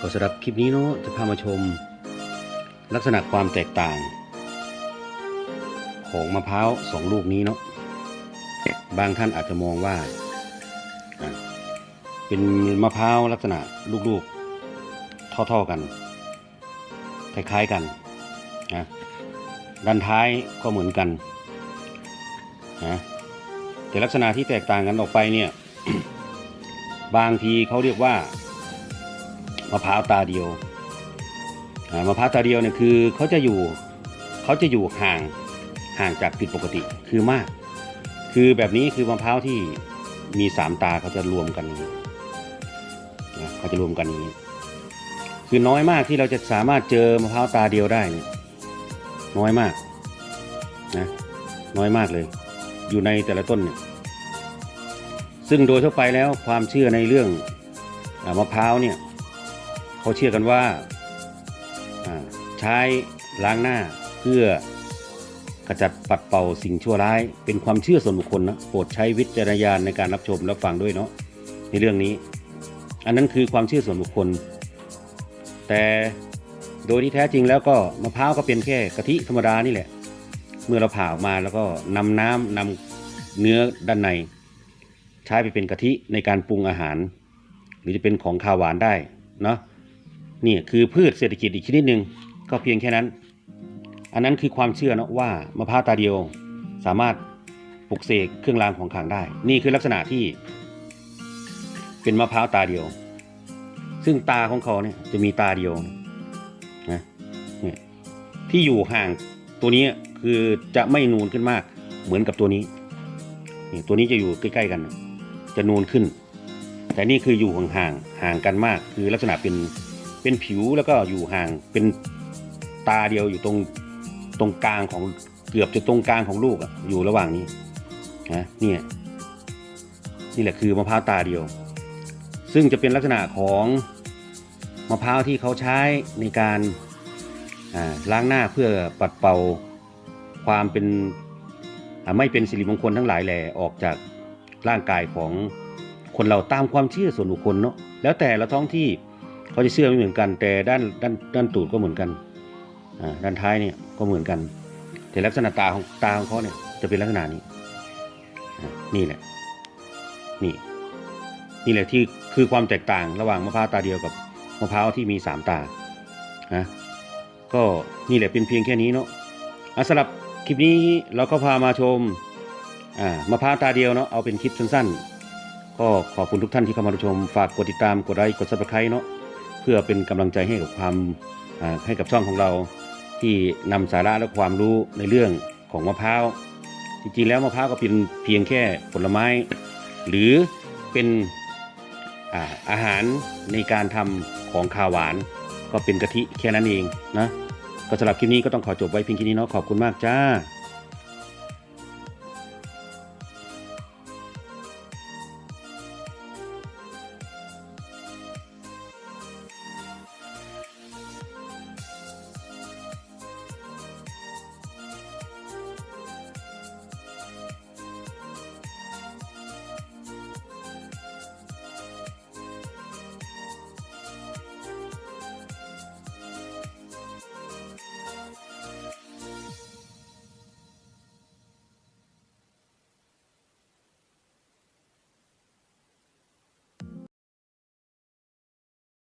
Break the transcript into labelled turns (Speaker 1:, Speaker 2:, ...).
Speaker 1: ก็สำหรับคลิปนี้เนาะจะพามาชม ลักษณะความแตกต่าง ของมะพร้าวสองลูกนี้เนาะบางท่านอาจจะมองว่า เป็นมะพร้าวลักษณะลูกๆเท่าๆกัน คล้ายๆกันนะด้านท้ายก็เหมือนกันนะแต่ลักษณะที่แตกต่างกันออกไปเนี่ย บางทีเขาเรียกว่า มะพร้าวตาเดียวมะพร้าวตาเดียวเนี่ยคือเขาจะอยู่เขาจะอยู่ห่างห่างจากผิดปกติคือมาก คือแบบนี้คือมะพร้าวที่มีสามตาเขาจะรวมกันนี้นะเขาจะรวมกันนี้ คือน้อยมากที่เราจะสามารถเจอมะพร้าวตาเดียวได้เนี่ยน้อยมากนะน้อยมากเลย อยู่ในแต่ละต้นเนี่ยซึ่งโดยทั่วไปแล้วความเชื่อในเรื่องอมะพร้าวเนี่ย เขาเชื่อกันว่าใช้ล้างหน้าเพื่อกระจัดปัดเป่าสิ่งชั่วร้าย เป็นความเชื่อส่วนบุคคลนะโปรดใช้วิจารณญาณในการรับชมและฟังด้วยเนาะในเรื่องนี้ อันนั้นคือความเชื่อส่วนบุคคล แต่โดยที่แท้จริงแล้วก็มะพร้าวก็เป็นแค่กะทิธรรมดานี่แหละ เมื่อเราผ่าออกมาแล้วก็นำน้ำนำเนื้อด้านใน ใช้ไปเป็นกะทิในการปรุงอาหาร หรือจะเป็นของคาวหวานได้เนาะ นี่คือพืชเศรษฐกิจอีกชนิดหนึ่งก็เพียงแค่นั้น อันนั้นคือความเชื่อนะว่ามะพร้าวตาเดียวสามารถปลุกเสกเครื่องรางของขลังได้ นี่คือลักษณะที่ เป็นมะพร้าวตาเดียว ซึ่งตาของเขาเนี่ยจะมีตาเดียวนะเนี่ยที่อยู่ห่างตัวนี้คือจะไม่นูนขึ้นมากเหมือนกับตัวนี้นี่ตัวนี้จะอยู่ใกล้ ๆ กัน จะนูนขึ้น แต่นี่คืออยู่ห่างๆห่างกันมาก คือลักษณะเป็น เป็นผิวแล้วก็อยู่ห่างเป็นตาเดียวอยู่ตรงตรงกลางของเกือบจะตรงกลางของลูกอะอยู่ระหว่างนี้นะเนี่ยนี่แหละคือมะพร้าวตาเดียว ซึ่งจะเป็นลักษณะของมะพร้าวที่เขาใช้ในการล้างหน้าเพื่อปัดเป่าความเป็นไม่เป็นสิริมงคลทั้งหลายแหล่ออกจากร่างกายของคนเราตามความเชื่อส่วนบุคคลเนาะแล้วแต่ละท้องที่ เขาจะเชื่อไม่เหมือนกัน แต่ด้านด้านด้านตูดก็เหมือนกันอ่าด้านท้ายเนี่ยก็เหมือนกัน แต่ลักษณะตาของตาของเขาเนี่ยจะเป็นลักษณะนี้นี่แหละนี่นี่แหละที่คือความแตกต่างระหว่างมะพร้าวตาเดียวกับมะพร้าวที่มีสามตานะก็นี่แหละเป็นเพียงแค่นี้เนาะอะสำหรับคลิปนี้เราก็พามาชมอ่ามะพร้าวตาเดียวเนาะเอาเป็นคลิปสั้นๆ ก็ขอบคุณทุกท่านที่เข้ามาชม ฝากกดติดตามกดไลค์กดซับสไครต์เนาะ พื่อเป็นกำลังใจให้กับความให้กับช่องของเรา ที่นำสาระและความรู้ในเรื่องของมะพร้าวจริงๆแล้วมะพร้าวก็เป็นเพียงแค่ผลไม้ หรือเป็นอาอาหารในการทำของข้าวหวาน ก็เป็นกะทิแค่นั้นเองนะก็สำหรับคลิปนี้ก็ต้องขอจบไว้เพียงแค่นี้เนาะขอบคุณมากจ้า